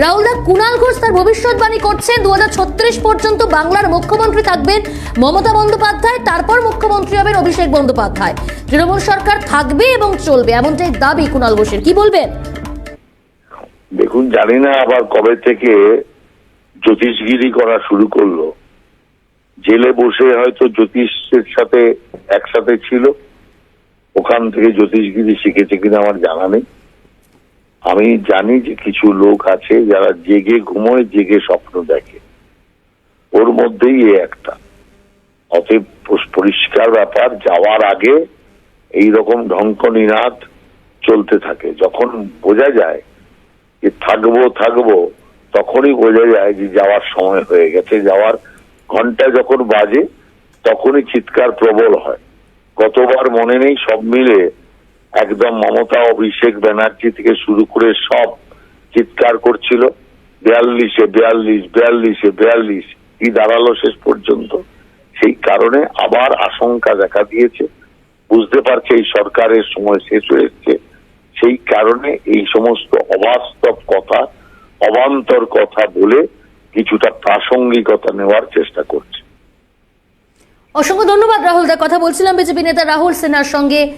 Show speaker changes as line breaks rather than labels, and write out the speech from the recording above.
রাহুল দা কুণাল ঘোষ তার ভবিষ্যৎবাণী করছে দু পর্যন্ত বাংলার মুখ্যমন্ত্রী থাকবেন মমতা বন্দ্যোপাধ্যায়, তারপর মুখ্যমন্ত্রী হবেন অভিষেক বন্দ্যোপাধ্যায়। তৃণমূল সরকার থাকবে এবং চলবে, এমনটাই দাবি কুণাল ঘোষের। কি বলবেন?
দেখুন, জানি না আবার কবে থেকে জ্যোতিষগিরি করা শুরু করল। জেলে বসে হয়তো জ্যোতিষের সাথে একসাথে ছিল। ওখান থেকে জ্যোতিষগিরি শিখেছে কিনা আমার জানা নেই। আমি জানি যে কিছু লোক আছে যারা জেগে ঘুমোয়, জেগে স্বপ্ন দেখে। ওর মধ্যেই এ একটা। অতএব পরিষ্কার ব্যাপার, যাওয়ার আগে এই রকম ঢঙ্ক নিনাদ চলতে থাকে। যখন বোঝা যায় যে থাকব থাকব, তখনই বোঝা যায় যে যাওয়ার সময় হয়ে গেছে। যাওয়ার ঘণ্টা যখন বাজে, তখনই চিৎকার প্রবল হয়। কতবার মনে নেই সব মিলে একদম মমতা, অভিষেক ব্যানার্জি থেকে শুরু করে সব চিৎকার করছিল, বিয়াল্লিশে বিয়াল্লিশ বিয়াল্লিশে বিয়াল্লিশ, কি দাঁড়াল শেষ পর্যন্ত? সেই কারণে আবার আশঙ্কা দেখা দিয়েছে। বুঝতে পারছে এই সরকারের সময় শেষ হয়েছে সেই কারণে এই সমস্ত অবাস্তব কথা, অবান্তর কথা বলে কিছুটা প্রাসঙ্গিকতা নেওয়ার চেষ্টা করছে।
অসংখ্য ধন্যবাদ রাহুল দা। কথা বলছিলাম বিজেপি নেতা রাহুল সিনহার সঙ্গে।